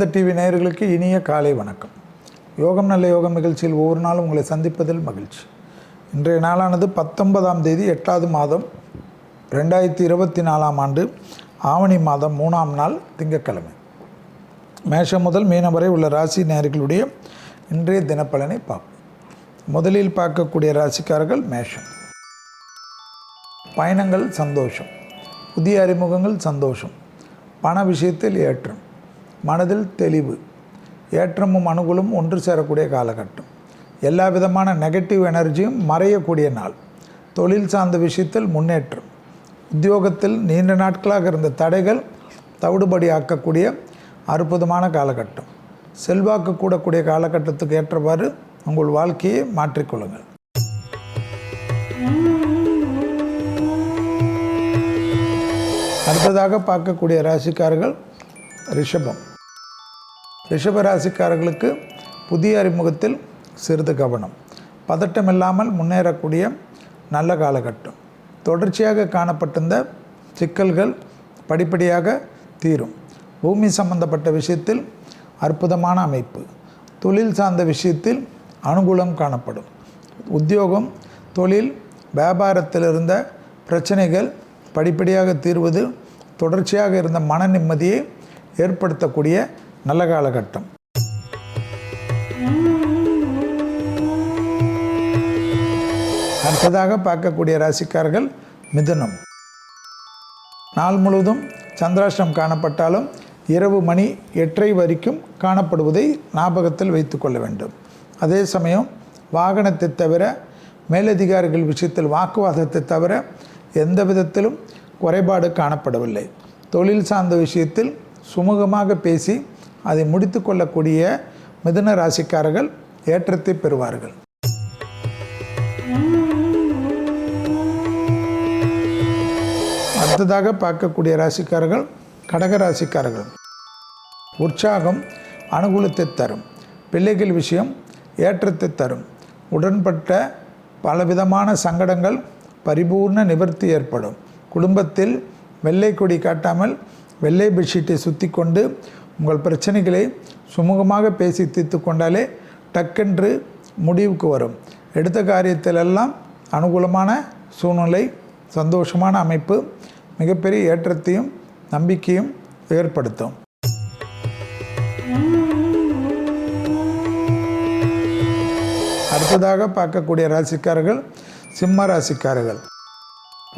வேத டிவி நேயர்களுக்கு இனிய காலை வணக்கம். யோகம் நல்ல யோகம் நிகழ்ச்சியில் ஒவ்வொரு நாளும் உங்களை சந்திப்பதில் மகிழ்ச்சி. இன்றைய நாளானது பத்தொன்பதாம் தேதி எட்டாவது மாதம் ரெண்டாயிரத்தி இருபத்தி நாலாம் ஆண்டு ஆவணி மாதம் மூணாம் நாள் திங்கட்கிழமை. மேஷம் முதல் மீனம் வரை உள்ள ராசி நேயர்களுடைய இன்றைய தினப்பலனை பார்ப்போம். முதலில் பார்க்கக்கூடிய ராசிக்காரர்கள் மேஷம். பயணங்கள் சந்தோஷம். புதிய அறிமுகங்கள் சந்தோஷம். பண விஷயத்தில் ஏற்றம். மனதில் தெளிவு. ஏற்றமும் அணுகலும் ஒன்று சேரக்கூடிய காலகட்டம். எல்லா விதமான நெகட்டிவ் எனர்ஜியும் மறையக்கூடிய நாள். தொழில் சார்ந்த விஷயத்தில் முன்னேற்றம். உத்தியோகத்தில் நீண்ட நாட்களாக இருந்த தடைகள் தவிடுபடி ஆக்கக்கூடிய அற்புதமான காலகட்டம். செல்வாக்கு கூடக்கூடிய காலகட்டத்துக்கு ஏற்றவாறு உங்கள் வாழ்க்கையை மாற்றிக்கொள்ளுங்கள். அடுத்ததாக பார்க்கக்கூடிய ராசிக்காரர்கள் ரிஷபம். ரிஷபராசிக்காரர்களுக்கு புதிய அறிமுகத்தில் சிறிது கவனம். பதட்டம் இல்லாமல் முன்னேறக்கூடிய நல்ல காலகட்டம். தொடர்ச்சியாக காணப்பட்டிருந்த சிக்கல்கள் படிப்படியாக தீரும். பூமி சம்பந்தப்பட்ட விஷயத்தில் அற்புதமான அமைப்பு. தொழில் சார்ந்த விஷயத்தில் அனுகூலம் காணப்படும். உத்தியோகம் தொழில் வியாபாரத்தில் இருந்த பிரச்சனைகள் படிப்படியாக தீர்வது தொடர்ச்சியாக இருந்த மன நிம்மதியை ஏற்படுத்தக்கூடிய நல்ல காலகட்டம். அடுத்ததாக பார்க்கக்கூடிய ராசிக்காரர்கள் மிதுனம். நாள் முழுவதும் சந்திராஷ்டம் காணப்பட்டாலும் இரவு மணி எட்டரை வரைக்கும் காணப்படுவதை ஞாபகத்தில் வைத்துக்கொள்ள வேண்டும். அதே சமயம் வாகனத்தை தவிர மேலதிகாரிகள் விஷயத்தில் வாக்குவாதத்தை தவிர எந்த விதத்திலும் குறைபாடு காணப்படவில்லை. தொழில் சார்ந்த விஷயத்தில் சுமூகமாக பேசி அதை முடித்து கொள்ளக்கூடிய மிதுன ராசிக்காரர்கள் ஏற்றத்தை பெறுவார்கள். அடுத்ததாக பார்க்கக்கூடிய ராசிக்காரர்கள் கடக ராசிக்காரர்கள். உற்சாகம் அனுகூலத்தை தரும். பிள்ளைகள் விஷயம் ஏற்றத்தை தரும். உடன்பட்ட பலவிதமான சங்கடங்கள் பரிபூர்ண நிவர்த்தி ஏற்படும். குடும்பத்தில் வெள்ளை கொடி காட்டாமல் வெள்ளை பெட்ஷீட்டை சுற்றி கொண்டு உங்கள் பிரச்சனைகளை சுமூகமாக பேசி தீர்த்து கொண்டாலே டக்கென்று முடிவுக்கு வரும். எடுத்த காரியத்திலெல்லாம் அனுகூலமான சூழ்நிலை சந்தோஷமான அமைப்பு மிகப்பெரிய ஏற்றத்தையும் நம்பிக்கையும் ஏற்படுத்தும். அடுத்ததாக பார்க்கக்கூடிய ராசிக்காரர்கள் சிம்ம ராசிக்காரர்கள்.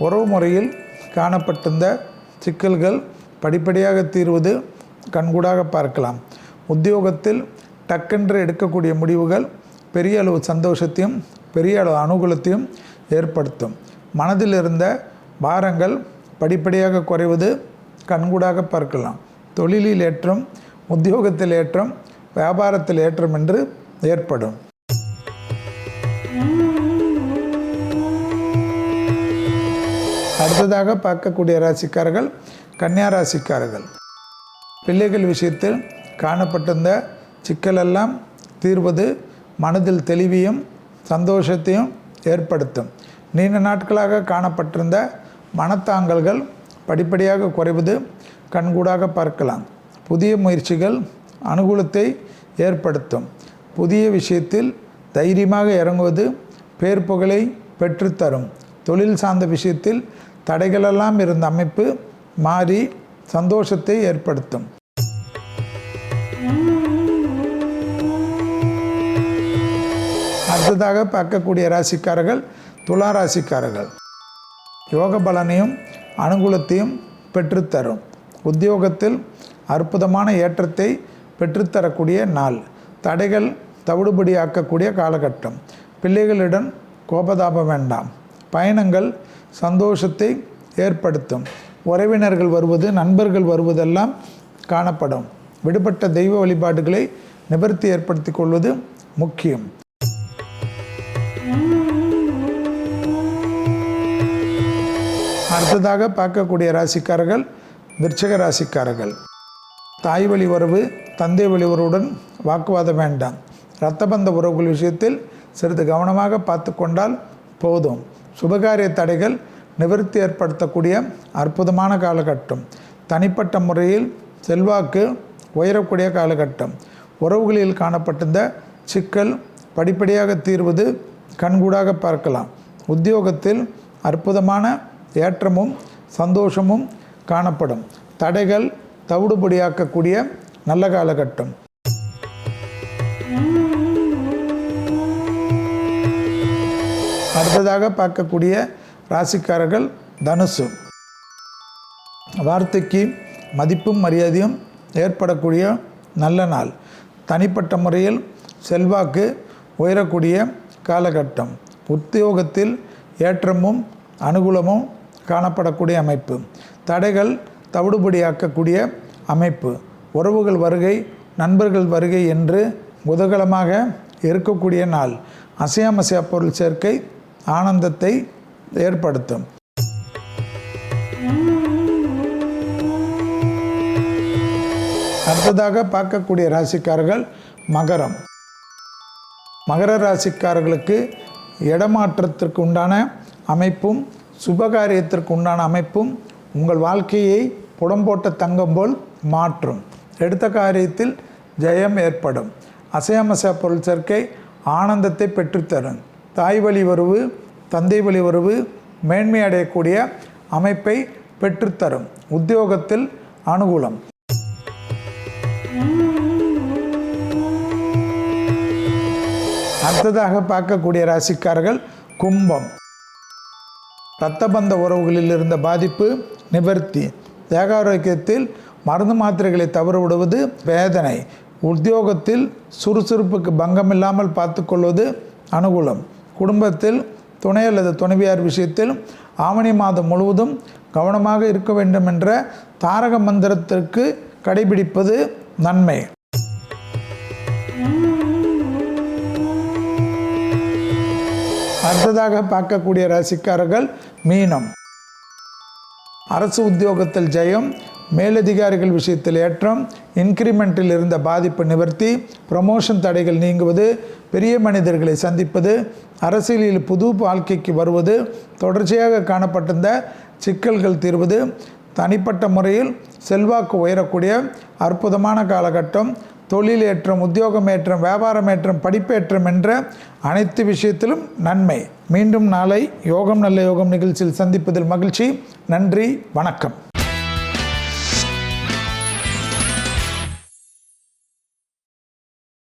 உறவு முறையில் காணப்பட்டிருந்த சிக்கல்கள் படிப்படியாக தீர்வது கண்கூடாக பார்க்கலாம். உத்தியோகத்தில் டக்கென்று எடுக்கக்கூடிய முடிவுகள் பெரிய அளவு சந்தோஷத்தையும் பெரிய அளவு அனுகூலத்தையும் ஏற்படுத்தும். மனதில் இருந்த பாரங்கள் படிப்படியாக குறைவது கண்கூடாக பார்க்கலாம். தொழிலில் ஏற்றம் உத்தியோகத்தில் ஏற்றம் வியாபாரத்தில் ஏற்றம் என்று ஏற்படும். அடுத்ததாக பார்க்கக்கூடிய ராசிக்காரர்கள் கன்னியா ராசிக்காரர்கள். பிள்ளைகள் விஷயத்தில் காணப்பட்டிருந்த சிக்கலெல்லாம் தீர்வது மனதில் தெளிவையும் சந்தோஷத்தையும் ஏற்படுத்தும். நீண்ட நாட்களாக காணப்பட்டிருந்த மனத்தாங்கல்கள் படிப்படியாக குறைவது கண்கூடாக பார்க்கலாம். புதிய முயற்சிகள் அனுகூலத்தை ஏற்படுத்தும். புதிய விஷயத்தில் தைரியமாக இறங்குவது பேர் புகழை பெற்றுத்தரும். தொழில் சார்ந்த விஷயத்தில் தடைகளெல்லாம் இருந்த அமைப்பு மாறி சந்தோஷத்தை ஏற்படுத்தும். அடுத்ததாக பார்க்கக்கூடிய ராசிக்காரர்கள் துலா ராசிக்காரர்கள். யோக பலனையும் அனுகூலத்தையும் பெற்றுத்தரும். உத்தியோகத்தில் அற்புதமான ஏற்றத்தை பெற்றுத்தரக்கூடிய நாள். தடைகள் தவிடுபடியாக்கக்கூடிய காலகட்டம். பிள்ளைகளிடம் கோபதாபம் வேண்டாம். பயணங்கள் சந்தோஷத்தை ஏற்படுத்தும். உறவினர்கள் வருவது நண்பர்கள் வருவதெல்லாம் காணப்படும். விடுபட்ட தெய்வ வழிபாடுகளை நிவர்த்தி ஏற்படுத்தி கொள்வது முக்கியம். அடுத்ததாக பார்க்கக்கூடிய ராசிக்காரர்கள் விருச்சக ராசிக்காரர்கள். தாய் வழி உறவு தந்தை வழி உறவுடன் வாக்குவாதம் வேண்டாம். இரத்தபந்த உறவுகள் விஷயத்தில் சிறிது கவனமாக பார்த்து கொண்டால் போதும். சுபகாரிய தடைகள் நிவர்த்தி ஏற்படுத்தக்கூடிய அற்புதமான காலகட்டம். தனிப்பட்ட முறையில் செல்வாக்கு உயரக்கூடிய காலகட்டம். உறவுகளில் காணப்பட்டிருந்த சிக்கல் படிப்படியாக தீர்வது கண்கூடாக பார்க்கலாம். உத்தியோகத்தில் அற்புதமான ஏற்றமும் சந்தோஷமும் காணப்படும். தடைகள் தவிடுபடியாக்கக்கூடிய நல்ல காலகட்டம். அடுத்ததாக பார்க்கக்கூடிய ராசிக்காரர்கள் தனுசு. வார்த்தைக்கு மதிப்பும் மரியாதையும் ஏற்படக்கூடிய நல்ல நாள். தனிப்பட்ட முறையில் செல்வாக்கு உயரக்கூடிய காலகட்டம். உத்தியோகத்தில் ஏற்றமும் அனுகூலமும் காணப்படக்கூடிய அமைப்பு. தடைகள் தவிடுபடியாக்கக்கூடிய அமைப்பு. உறவுகள் வருகை நண்பர்கள் வருகை என்று உதகலமாக இருக்கக்கூடிய நாள். அசையாமசையா பொருள் சேர்க்கை ஆனந்தத்தை ஏற்படுத்தும். அடுத்ததாக பார்க்கக்கூடிய ராசிக்காரர்கள் மகரம். மகர ராசிக்காரர்களுக்கு இடமாற்றத்திற்கு உண்டான அமைப்பும் சுபகாரியத்திற்கு உண்டான அமைப்பும் உங்கள் வாழ்க்கையை புடம்போட்ட தங்கம் போல் மாற்றும். எடுத்த காரியத்தில் ஜெயம் ஏற்படும். அசையமச பொருள் சேர்க்கை ஆனந்தத்தை பெற்றுத்தரும். தாய் வழி வருவு தந்தை வழி உறவு மேன்மை அடையக்கூடிய அமைப்பை பெற்றுத்தரும். உத்தியோகத்தில் அனுகூலம். அடுத்ததாக பார்க்கக்கூடிய ராசிக்காரர்கள் கும்பம். இரத்தபந்த உறவுகளில் இருந்த பாதிப்பு நிவர்த்தி. தேகாரோக்கியத்தில் மருந்து மாத்திரைகளை தவற விடுவது வேதனை. உத்தியோகத்தில் சுறுசுறுப்புக்கு பங்கம் இல்லாமல் பார்த்துக்கொள்வது அனுகூலம். குடும்பத்தில் துணை அல்லது துணைவியார் விஷயத்தில் ஆவணி மாதம் முழுவதும் கவனமாக இருக்க வேண்டும் என்ற தாரக மந்திரத்திற்கு கடைபிடிப்பது நன்மை. அடுத்ததாக பார்க்கக்கூடிய ராசிக்காரர்கள் மீனம். அரசு உத்தியோகத்தில் ஜெயம் மேலதிகாரிகள் விஷயத்தில் ஏற்றம் இன்க்ரிமெண்ட்டில் இருந்த பாதிப்பு நிவர்த்தி ப்ரமோஷன் தடைகள் நீங்குவது பெரிய மனிதர்களை சந்திப்பது அரசியலில் புது வாழ்க்கைக்கு வருவது தொடர்ச்சியாக காணப்பட்டிருந்த சிக்கல்கள் தீர்வது தனிப்பட்ட முறையில் செல்வாக்கு உயரக்கூடிய அற்புதமான காலகட்டம் தொழில் ஏற்றம் உத்தியோகம் ஏற்றம் வியாபாரம் ஏற்றம் படிப்பேற்றம் என்ற அனைத்து விஷயத்திலும் நன்மை. மீண்டும் நாளை யோகம் நல்ல யோகம் நிகழ்ச்சியில் சந்திப்பதில் மகிழ்ச்சி. நன்றி வணக்கம்.